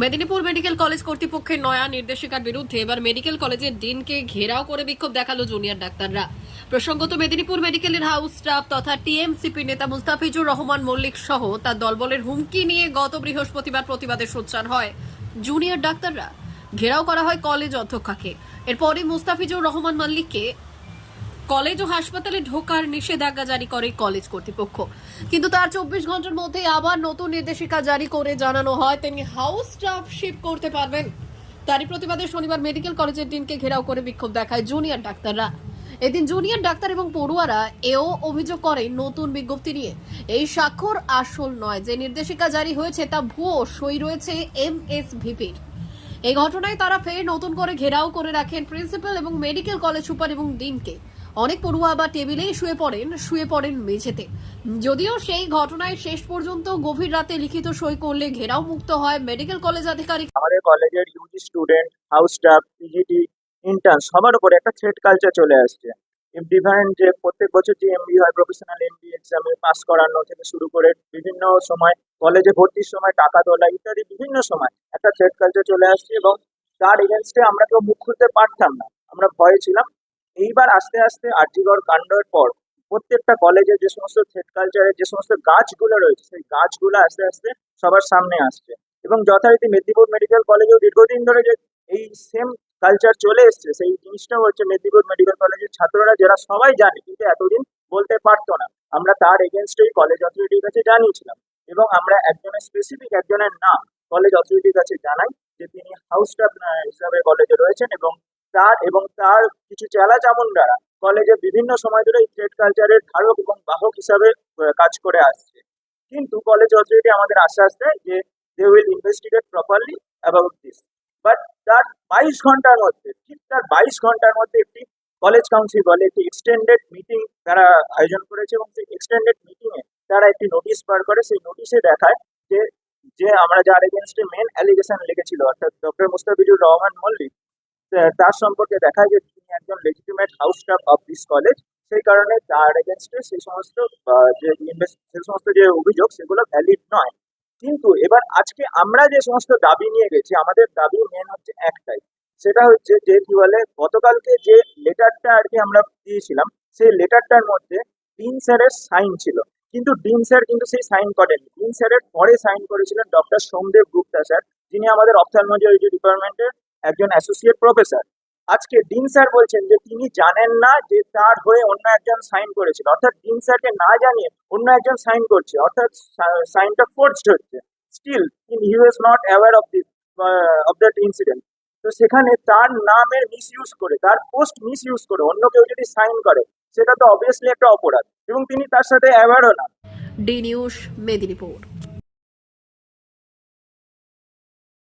Medinipur medical college কর্তৃপক্ষের নয়া নির্দেশিকার বিরুদ্ধে এবার মেডিকেল কলেজের ডিনকে ঘেরাও করে বিক্ষোভ দেখাল জুনিয়র ডাক্তাররা। প্রসঙ্গত মেদিনীপুর মেডিকেলের হাউস স্টাফ তথা টিএমসিপি নেতা মুস্তাফিজুর রহমান মল্লিক সহ তার দলবলের হুমকি নিয়ে গত বৃহস্পতিবার প্রতিবাদে সোচ্চার হয় জুনিয়র ডাক্তাররা। ঘেরাও করা হয় কলেজ অধ্যক্ষাকে। এরপরে মুস্তাফিজুর রহমান মল্লিককে কলেজ ও হাসপাতালে ঢোকার নিষেধাজ্ঞা জারি করে কলেজ কর্তৃপক্ষ। কিন্তু তার চব্বিশ ঘণ্টার মধ্যে আবার নতুন নির্দেশিকা জারি করে জানানো হয়। তিনি হাউস স্টাফ শিফট করতে পারবেন। তারই প্রতিবাদে শনিবার মেডিকেল কলেজের দিনকে ঘেরাও করে বিক্ষোভ দেখায় জুনিয়র ডাক্তাররা। এদিন জুনিয়র ডাক্তার এবং পড়ুয়ারা এও অভিযোগ করে নতুন বিজ্ঞপ্তি নিয়ে। এই স্বাক্ষর আসল নয়। যে নির্দেশিকা জারি হয়েছে তা ভুয়ো সই রয়েছে এম এস ভিপির এই ঘটনায় তারা ফের নতুন করে ঘেরাও করে রাখেন প্রিন্সিপাল এবং মেডিকেল কলেজ সুপার এবং ডিনকে। অনেক পড়ুয়া আবার টেবিলেই শুয়ে পড়েন শুয়ে পড়েন মেঝেতে। যদিও সেই ঘটনায় শেষ পর্যন্ত গভীর রাতে লিখিত সই করলে ঘেরাও মুক্ত হয় মেডিকেল কলেজ আধিকারিক। আমাদের কলেজের UG student house staff PGT intern সবার উপরে একটা থ্রেড কালচার চলে আসছে। ডিফারেন্ট যে প্রত্যেক বছর যে এমবি হয় প্রফেশনাল এমবি এক্সামে পাস করানো থেকে শুরু করে বিভিন্ন সময় কলেজে ভর্তির সময় টাকা তোলা ইত্যাদি বিভিন্ন সময় একটা থ্রেড কালচার চলে আসছে এবং তার এগেনস্টে আমরা কেউ মুখ খুলতে পারতাম না। আমরা ভয়ে ছিলাম। এইবার আস্তে আস্তে আর্যিগড় কাণ্ডের পর প্রত্যেকটা কলেজে যে সমস্ত থ্রেড কালচারের যে সমস্ত গাছগুলো রয়েছে, সেই গাছগুলো আস্তে আস্তে সবার সামনে আসছে। এবং যথারীতি মেদিনীপুর মেডিকেল কলেজেও দীর্ঘদিন ধরে যে এই সেম কালচার চলে এসছে, সেই জিনিসটাও হচ্ছে মেদিনীপুর মেডিকেল কলেজের ছাত্ররা, যারা সবাই জানে, কিন্তু এতদিন বলতে পারতো না। আমরা তার এগেনস্টেই কলেজ অথরিটির কাছে জানিয়েছিলাম। এবং আমরা একজনের স্পেসিফিক একজনের নাম কলেজ অথরিটির কাছে জানাই যে তিনি হাউস স্টাফ হিসাবে কলেজে রয়েছেন এবং তার এবং তার কিছু চেলা চামুন্ডারা কলেজে বিভিন্ন সময় ধরে ট্রেড কালচারের ধারক এবং বাহক হিসাবে কাজ করে আসছে। কিন্তু কলেজ অথরিটি আমাদের আশ্বাস দেয় যে they will investigate properly about this but তার বাইশ ঘণ্টার মধ্যে, ঠিক তার বাইশ ঘণ্টার মধ্যে একটি কলেজ কাউন্সিল বলে একটি এক্সটেন্ডেড মিটিং তারা আয়োজন করেছে এবং সেই এক্সটেন্ডেড মিটিংয়ে তারা একটি নোটিশ পার করে। সেই নোটিশে দেখায় যে যে আমরা যার এগেনস্টে মেন অ্যালিগেশন লিখেছিল, অর্থাৎ ডক্টর মুস্তাফিজুর রহমান মল্লিক তার সম্পর্কে দেখায় যে তিনি একজন legitimate house staff of this college সেই কারণে তার এগেনস্টে সেই সমস্ত যে সেই সমস্ত যে অভিযোগ, সেগুলো ভ্যালিড নয়। কিন্তু এবার আজকে আমরা যে সমস্ত দাবি নিয়ে গেছি, আমাদের দাবি মেন হচ্ছে একটাই। সেটা হচ্ছে যে কি বলে, গতকালকে যে লেটারটা আর কি আমরা দিয়েছিলাম, সেই লেটারটার মধ্যে ডিন স্যারের সাইন ছিল। কিন্তু ডিন স্যার কিন্তু সেই সাইন করেননি ডিন স্যারের পরে সাইন করেছিলেন ডক্টর সোমদেব গুপ্তা স্যার, যিনি আমাদের অপথালমোলজি ডিপার্টমেন্টের একজন অ্যাসোসিয়েট প্রফেসর আজকে ডিন স্যার বলছেন যে তিনি জানেন না যে তার হয়ে অন্য একজন সাইন করেছিল। অর্থাৎ ডিন স্যারকে না জানিয়ে অন্য একজন সাইন করছে। অর্থাৎ সাইনটা ফোর্সড হচ্ছে। Still he was not aware of this of that incident তো সেখানে তার নামের মিস ইউজ করে, তার পোস্ট মিস ইউজ করে, অন্য কেউ যদি সাইন করে, সেটা তো অবভিয়াসলি একটা অপরাধ। এবং তিনি তার সাথে অ্যাওয়ারও না। D news, Medinipur.